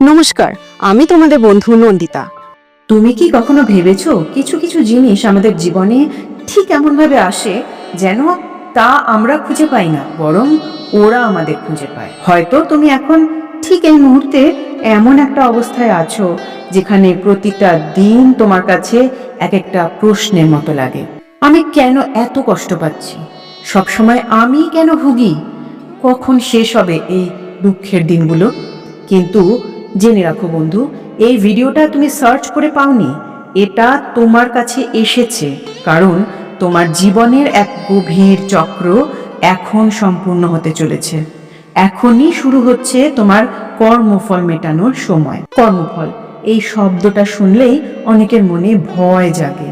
নমস্কার, আমি তোমাদের বন্ধু নন্দিতা। তুমি কি কখনো ভেবেছো কিছু কিছু জিনিস আমাদের জীবনে ঠিক এমন ভাবে আসে যেন তা আমরা খুঁজে পাই না, বরং ওরা আমাদের খুঁজে পায়? হয়তো তুমি এখন ঠিক এই মুহূর্তে এমন একটা অবস্থায় আছো যেখানে প্রতিটা দিন তোমার কাছে এক একটা প্রশ্নের মতো লাগে। আমি কেন এত কষ্ট পাচ্ছি? সবসময় আমি কেন ভুগি? কখন শেষ হবে এই দুঃখের দিনগুলো? কিন্তু জেনে রাখো বন্ধু, এই ভিডিওটা তুমি সার্চ করে পাওনি, এটা তোমার কাছে এসেছে, কারণ তোমার জীবনের এক গভীর চক্র এখন সম্পূর্ণ হতে চলেছে। এখনই শুরু হচ্ছে তোমার কর্মফল মেটানোর সময়। কর্মফল, এই শব্দটা শুনলেই অনেকের মনে ভয় জাগে।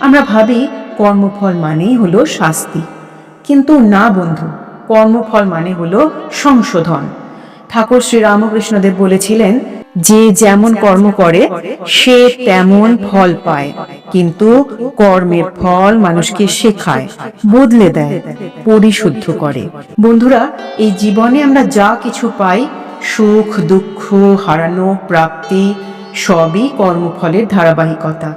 আমরা ভাবি কর্মফল মানেই হলো শাস্তি। কিন্তু না বন্ধু, কর্মফল মানে হলো সংশোধন। ঠাকুর শ্রী রামকৃষ্ণদেব বলেছিলেন, যে যেমন কর্ম করে, সে তেমন ফল পায়। কিন্তু কর্মের ফল মানুষকে শেখায়, বদলে দেয়, পরিশুদ্ধ করে। বন্ধুরা, এই জীবনে আমরা যা কিছু পাই, সুখ, দুঃখ, হারানো, প্রাপ্তি, সবই কর্মফলের ধারাবাহিকতা।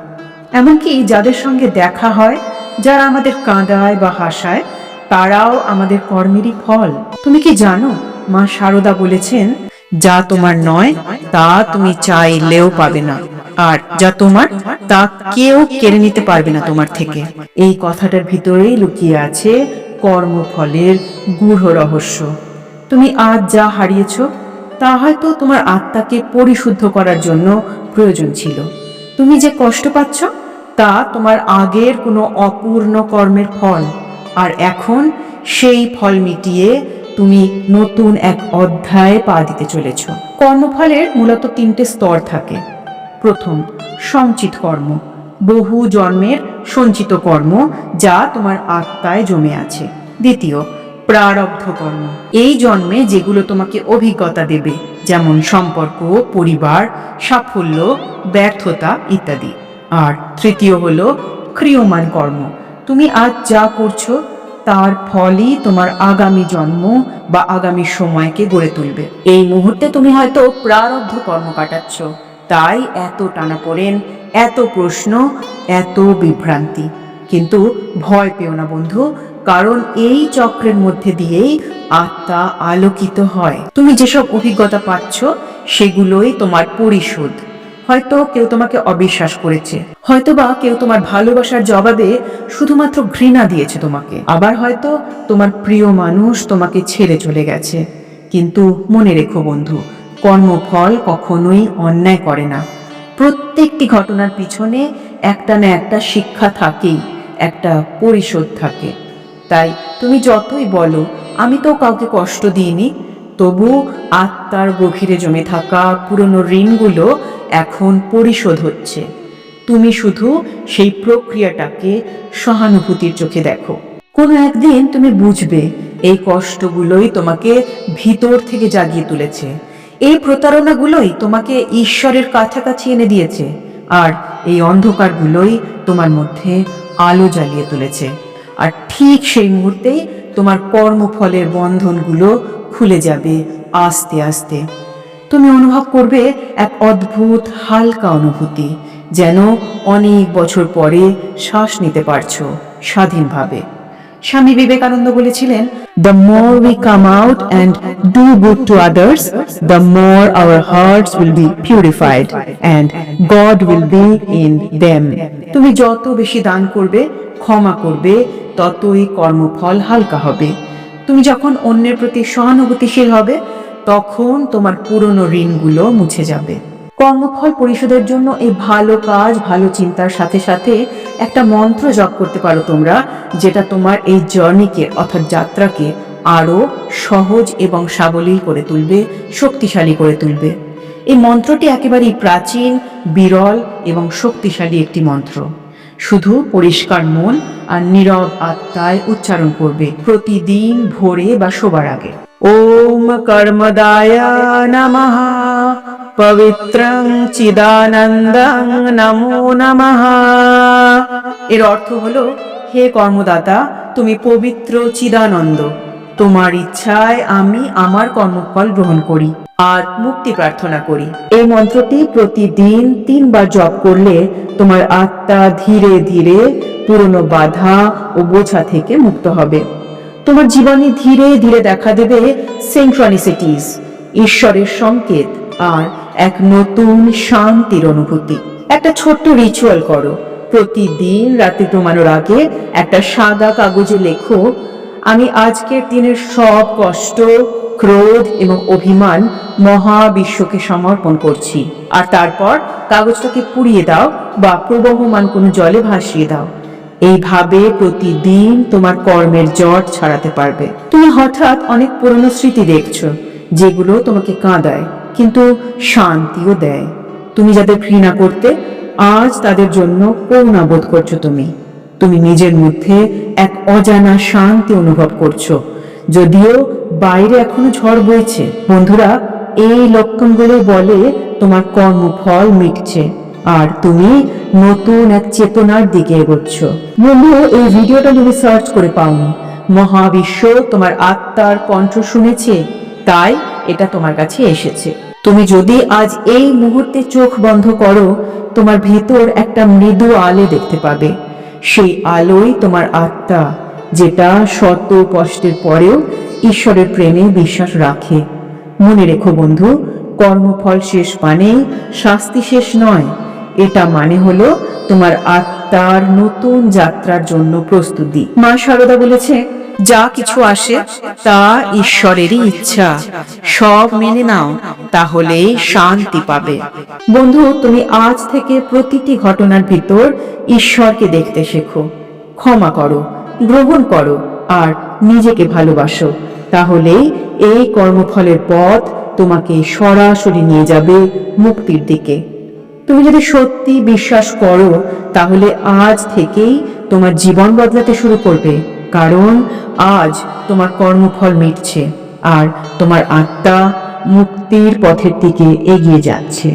এমনকি যাদের সঙ্গে দেখা হয়, যারা আমাদের কাঁদায় বা হাসায়, তারাও আমাদের কর্মেরই ফল। তুমি কি জানো মা শারদা বলেছেন, যা তোমার নয়, তা তুমি চাইলেও পাবে না। আর যা তোমার, তা কেউ কেড়ে নিতে পারবে না তোমার থেকে। এই কথাটার ভিতরেই লুকিয়ে আছে কর্মফলের গূঢ় রহস্য। তুমি আজ যা হারিয়েছ, তা হয়তো তোমার আত্মাকে পরিশুদ্ধ করার জন্য প্রয়োজন ছিল। তুমি যে কষ্ট পাচ্ছ, তা তোমার আগের কোনো অপূর্ণ কর্মের ফল। আর এখন সেই ফল মিটিয়ে তুমি নতুন এক অধ্যায়ে পা দিতে চলেছ। কর্মফলের মূলত তিনটে স্তর থাকে। প্রথম, সঞ্চিত কর্ম। বহু জন্মের সঞ্চিত কর্ম যা তোমার আত্মায় জমে আছে। দ্বিতীয়, প্রারব্ধ কর্ম। এই জন্মে যেগুলো তোমাকে অভিজ্ঞতা দেবে, যেমন সম্পর্ক, পরিবার, সাফল্য, ব্যর্থতা ইত্যাদি। আর তৃতীয় হলো ক্রিয়মান কর্ম। তুমি আজ যা করছ তার ফলই তোমার আগামী জন্ম বা আগামী সময়কে গড়ে তুলবে। এই মুহূর্তে তুমি হয়তো প্রারব্ধ কর্ম কাটাচ্ছ। তাই এত টানাপোড়েন, এত প্রশ্ন, এত বিভ্রান্তি। কিন্তু ভয় পেও না বন্ধু, কারণ এই চক্রের মধ্যে দিয়েই আত্মা আলোকিত হয়। তুমি যেসব অভিজ্ঞতা পাচ্ছ, সেগুলোই তোমার পরিশোধ। হয়তো কেউ তোমাকে অবিশ্বাস করেছে। হয়তো বা কেউ তোমার ভালোবাসার জবাবে শুধুমাত্র ঘৃণা দিয়েছে তোমাকে। আবার হয়তো তোমার প্রিয় মানুষ তোমাকে ছেড়ে চলে গেছে। কিন্তু মনে রেখো বন্ধু, কর্মফল কখনোই অন্যায় করে না। প্রত্যেকটি ঘটনার পিছনে একটা না একটা শিক্ষা থাকেই, একটা পরিশোধ থাকে। তাই তুমি যতই বলো, আমি তো কাউকে কষ্ট দিইনি, তবু আত্মার গভীরে জমে থাকা পুরনো ঋণগুলো এখন পরিশোধ হচ্ছে। তুমি শুধু সেই প্রক্রিয়াটাকে সহানুভূতির চোখে দেখো। কোনো একদিন তুমি বুঝবে, এই কষ্টগুলোই তোমাকে ভিতর থেকে জাগিয়ে তুলেছে। এই প্রতারণাগুলোই তোমাকে ঈশ্বরের কাছাকাছি এনে দিয়েছে। আর এই অন্ধকারগুলোই তোমার মধ্যে আলো জ্বালিয়ে তুলেছে। আর ঠিক সেই মুহূর্তেই তোমার কর্মফলের বন্ধনগুলো খুলে যাবে আস্তে আস্তে। তুমি অনুভব করবে এক অদ্ভুত, হালকা অনুভূতি, যেন অনেক বছর পরে শ্বাস নিতে পারছ স্বাধীনভাবে। স্বামী বিবেকানন্দ বলেছিলেন the more we come out and do good to others the more our hearts will be purified and God will be in them তুমি যত বেশি দান করবে, ক্ষমা করবে, ততই কর্মফল হালকা হবে। তুমি যখন অন্যের প্রতি সহানুভূতিশীল হবে তখন তোমার পুরনো ঋণগুলো মুছে যাবে। কর্মফল পরিশোধের জন্য এই ভালো কাজ, ভালো চিন্তার সাথে সাথে একটা মন্ত্র জপ করতে পারো তোমরা, যেটা তোমার এই জার্নিকে অর্থাৎ যাত্রাকে আরও সহজ এবং সাবলীল করে তুলবে, শক্তিশালী করে তুলবে। এই মন্ত্রটি একেবারেই প্রাচীন, বিরল এবং শক্তিশালী একটি মন্ত্র। শুধু পরিষ্কার মন আর নীরব আত্মায় উচ্চারণ করবে প্রতিদিন ভোরে বা শোবার আগে। ওম কর্মদায় নমঃ পবিত্রং চিদানন্দং নমো নমঃ এর অর্থ হলো, হে কর্মদাতা, তুমি পবিত্র চিদানন্দ। তোমার ইচ্ছায় আমি আমার কর্মফল গ্রহণ করি আর মুক্তি প্রার্থনা করি। এই মন্ত্রটি প্রতিদিন তিনবার জপ করলে তোমার আত্মা ধীরে ধীরে পুরনো বাধা ও বোঝা থেকে মুক্ত হবে। তোমার জীবনে ধীরে ধীরে দেখা দেবে সেন্ট্রানিসিটিস ঈশ্বরের সংকেত আর এক নতুন শান্তির অনুভূতি। একটা ছোট্ট রিচুয়াল করো। প্রতিদিন রাতে ঘুমানোর আগে একটা সাদা কাগজে লেখো, আমি আজকের দিনের সব কষ্ট, ক্রোধ এবং অভিমান মহাবিশ্বকে সমর্পণ করছি। আর তারপর কাগজটাকে পুড়িয়ে দাও বা প্রবহমান কোনো জলে ভাসিয়ে দাও। এইভাবে প্রতিদিন তোমার কর্মের জট ছাড়াতে পারবে। তুমি হঠাৎ অনেক পুরনো স্মৃতি দেখছ, যেগুলো তোমাকে কাঁদায়, কিন্তু শান্তিও দেয়। তুমি যাদের ঘৃণা করতে, আজ তাদের জন্য করুণা বোধ করছ তুমি। তুমি নিজের মধ্যে এক অজানা শান্তি অনুভব করছ। যদিও বাইরে এখনও ঝড় বইছে। বন্ধুরা, এই লক্ষণগুলো বলে তোমার কর্মফল মিটছে। আর তুমি নতুন এক চেতনার দিকে এগোচ্ছ। বন্ধু, এই ভিডিওটা তুমি সার্চ করে পাওনি। মহাবিশ্ব তোমার আত্মার কণ্ঠ শুনেছে, তাই এটা তোমার কাছে এসেছে। তুমি যদি আজ এই মুহূর্তে চোখ বন্ধ করো, তোমার ভেতর একটা মৃদু আলো দেখতে পাবে। সেই আলোই তোমার আত্মা, যেটা শত কষ্টের পরেও ঈশ্বরের প্রেমে বিশ্বাস রাখে। মনে রেখো বন্ধু, কর্মফল শেষ মানেই শাস্তি শেষ নয়। এটা মানে হলো তোমার আত্মার নতুন যাত্রার জন্য প্রস্তুতি। মা শারদা বলেছে, যা কিছু আসে, তা ঈশ্বরেরই ইচ্ছা। সব মেনে নাও তাহলে শান্তি পাবে। বন্ধু, তুমি আজ থেকে প্রতিটি ঘটনার ভিতর ঈশ্বরকে দেখতে শেখো। ক্ষমা করো, গ্রহণ করো, আর নিজেকে ভালোবাসো। তাহলেই এই কর্মফলের পথ তোমাকে সরাসরি নিয়ে যাবে মুক্তির দিকে। তুমি যদি সত্যি বিশ্বাস করো, তাহলে আজ থেকেই তোমার জীবন বদলাতে শুরু করবে, কারণ আজ তোমার কর্মফল মিটছে, আর তোমার আত্মা মুক্তির পথের দিকে এগিয়ে যাচ্ছে।